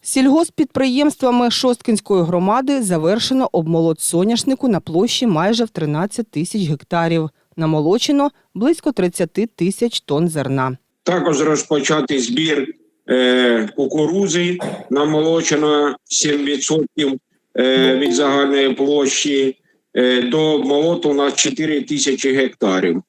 Сільгосппідприємствами Шосткинської громади завершено обмолот соняшнику на площі майже в 13 тисяч гектарів. Намолочено близько 30 тисяч тонн зерна. Також розпочати збір е, кукурузи, намолочено 7% е, від загальної площі. Е, до молоту у нас 4 тисячі гектарів.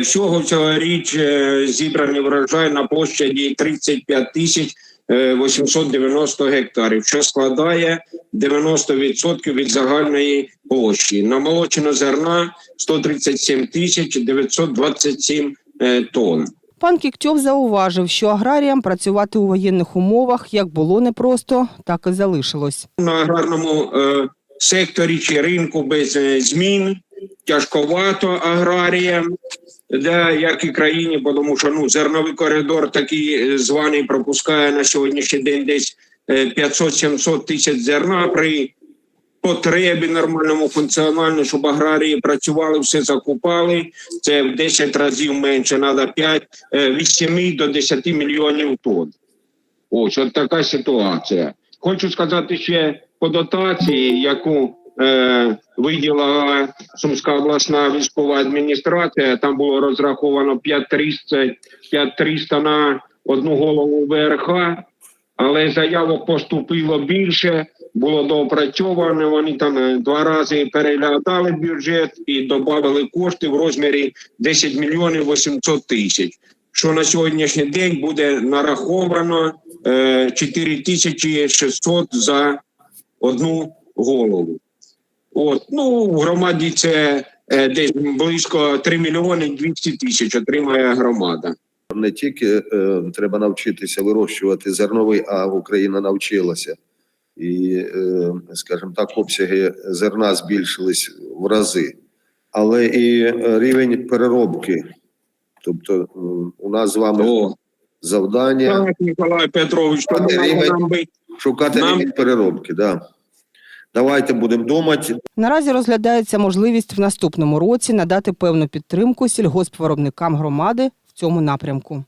Всього цьогоріч е, зібраний врожай на площаді 35 тисяч 890 гектарів, що складає 90% від загальної площі. Намолочено зерна 137 тисяч 927 е, тонн. Пан Кіктьов зауважив, що аграріям працювати у воєнних умовах як було непросто, так і залишилось. на аграрному е, секторі чи ринку без е, змін. Тяжковато аграріям, де, як і країні, бо тому що ну, зерновий коридор такий е, званий пропускає на сьогоднішній день десь е, 500-700 тисяч зерна при потребі нормальному функціональному, щоб аграрії працювали, все закупали. Це в 10 разів менше, треба 5, е, від 7 до 10 мільйонів тонн. Ось от така ситуація. Хочу сказати ще по дотації, яку е, виділила Сумська обласна військова адміністрація. Там було розраховано 5300, 5300 на одну голову ВРХ, але заявок поступило більше, було доопрацьовано. Вони там е, два рази переглядали бюджет і додали кошти в розмірі 10 мільйонів 800 тисяч. Що на сьогоднішній день буде нараховано е, 4600 за одну голову. От ну в громаді це е, десь близько 3 мільйони 200 тисяч отримає громада. Не тільки е, треба навчитися вирощувати зерновий, а Україна навчилася. І, е, скажімо так, обсяги зерна збільшились в рази, але і рівень переробки. Тобто у нас з вами О, завдання так, Петрович, тому Рівень. шукати Нам- рівень переробки. Да. Давайте будемо думати. Наразі розглядається можливість в наступному році надати певну підтримку сільгоспвиробникам громади в цьому напрямку.